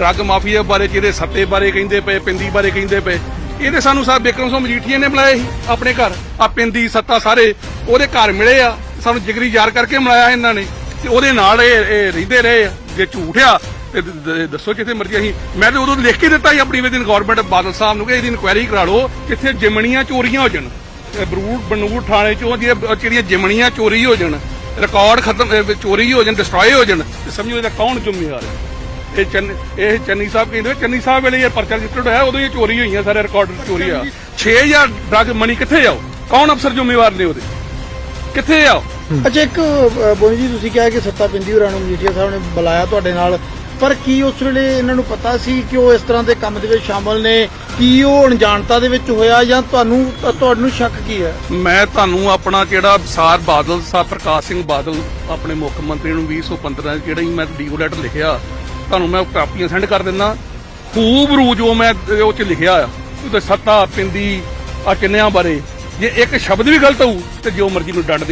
Drug mafia ਬਾਰੇ ਜਿਹਦੇ ਸੱਤੇ ਬਾਰੇ ਕਹਿੰਦੇ ਪਏ, ਪਿੰਦੀ ਬਾਰੇ ਕਹਿੰਦੇ ਪਏ। ਇਹ ਤੇ ਸਾਨੂੰ ਸਾਹਿਬ ਬਿਕਰਮ ਸਿੰਘ ਮਜੀਠੀਆ ਨੇ ਬੁਲਾਇਆ ਸੀ ਆਪਣੇ ਘਰ। ਆ ਪਿੰਦੀ, ਸੱਤਾ ਸਾਰੇ, ਉਹਦੇ ਘਰ ਮਿਲੇ ਆ। ਸਾਨੂੰ ਜਿਗਰੀ ਯਾਰ ਕਰਕੇ ਮਿਲਾਇਆ ਇਹਨਾਂ ਨੇ। ਤੇ ਉਹਦੇ ਨਾਲ ਇਹ ਇਹ ਰਹਿੰਦੇ ਰਹੇ ਆ। ਜੇ ਝੂਠ ਆ, ਤੇ ਦ- ਦ- ਦੱਸੋ ਕਿੱਥੇ ਮਰਜ਼ੀ ਅਸੀਂ। ਮੈਂ ਤਾਂ ਉਦੋਂ ਲਿਖ ਕੇ ਦਿੱਤਾ ਸੀ ਆਪਣੀ ਵੇਦਨ ਗਵਰਨਮੈਂਟ ਬਾਦਲ ਸਾਹਿਬ ਨੂੰ ਕਿ ਇਹਦੀ ਇਨਕੁਆਇਰੀ ਕਰਾ ਲਓ, ਕਿੱਥੇ ਜਿਮਣੀਆਂ ਚੋਰੀਆਂ ਹੋ ਜਾਣ। ਇਹ ਬਰੂਡ ਬਨੂੜ ਥਾਣੇ ਚੋਂ ਜਿਹੜੀਆਂ ਜਿਹੜੀਆਂ ਜਿਮਣੀਆਂ ਚੋਰੀ ਹੋ ਜਾਣ ਰਿਕਾਰਡ ਖਤਮ, ਇਹ ਚੋਰੀ ਹੋ ਜਾਣ ਡਿਸਟਰੋਏ ਹੋ ਜਾਣ, ਤੇ ਸਮਝੋ ਇਹਦਾ ਕੌਣ ਜ਼ਿੰਮੇਵਾਰ ਹੈ। ਇਹ ਚੰਨ ਇਹ ਚੰਨੀ ਸਾਹਿਬ ਕਹਿੰਦੇ ਚੰਨੀ ਸਾਹਿਬ ਵੇਲੇ ਇਹ ਪਰਚਾ ਰਜਿਸਟਰਡ ਹੋਇਆ ਉਦੋਂ ਇਹ ਚੋਰੀ ਹੋਈਆਂ ਸਾਰੇ ਰਿਕਾਰਡ ਚੋਰੀ ਆ। 6000 ਡਰਗ ਮਨੀ ਕਿੱਥੇ ਆਓ ਕੌਣ ਅਫਸਰ ਜ਼ਿੰਮੇਵਾਰ ਨੇ ਉਹਦੇ? ਕਿੱਥੇ ਆਓ ਅੱਛਾ ਇੱਕ ਬੋਨੀ ਜੀ ਤੁਸੀਂ ਕਿਹਾ ਕਿ ਸੱਤਾ ਪਿੰਦੀ ਹੋਰਾਂ ਨੂੰ ਮਜੀਠੀਆ ਸਾਹਿਬ ਨੇ ਬੁਲਾਇਆ ਤੁਹਾਡੇ ਨਾਲ ਪਰ ਕੀ ਉਸ ਵੇਲੇ ਇਹਨਾਂ ਨੂੰ ਪਤਾ ਸੀ ਕਿ ਉਹ ਇਸ ਤਰ੍ਹਾਂ ਦੇ ਕੰਮ ਦੇ ਵਿੱਚ ਸ਼ਾਮਲ ਨੇ? ਕੀ ਉਹ ਅਣਜਾਣਤਾ ਦੇ ਵਿੱਚ ਹੋਇਆ ਜਾਂ ਤੁਹਾਨੂੰ ਤੁਹਾਨੂੰ ਸ਼ੱਕ ਕੀ ਹੈ? ਮੈਂ ਤੁਹਾਨੂੰ ਆਪਣਾ ਜਿਹੜਾ ਸਾਰ ਬਾਦਲ ਸਾਹਿਬ ਪ੍ਰਕਾਸ਼ ਸਿੰਘ ਬਾਦਲ ਆਪਣੇ ਮੁੱਖ ਮੰਤਰੀ ਨੂੰ 2015 ਚ ਜਿਹੜਾ ਹੀ ਮੈਂ ਡੀਓ ਲੈਟਰ ਲਿਖਿਆ ਤੁਹਾਨੂੰ ਮੈਂ ਕਾਪੀਆਂ ਸੈਂਡ ਕਰ ਦਿੰਦਾ। ਖੂਬ ਰੂ ਜੋ ਮੈਂ ਉਹ ਚ ਲਿਖਿਆ ਆ। ਉਹਦੇ ਸੱਤਾ ਪਿੰਦੀ ਆ ਕਿੰਨਿਆਂ ਬਾਰੇ। ਜੇ ਇੱਕ ਸ਼ਬਦ ਵੀ ਗਲਤ ਹੋਊ, ਤੇ ਜੋ ਮਰਜ਼ੀ ਨੂੰ ਡੰਡ ਦੇ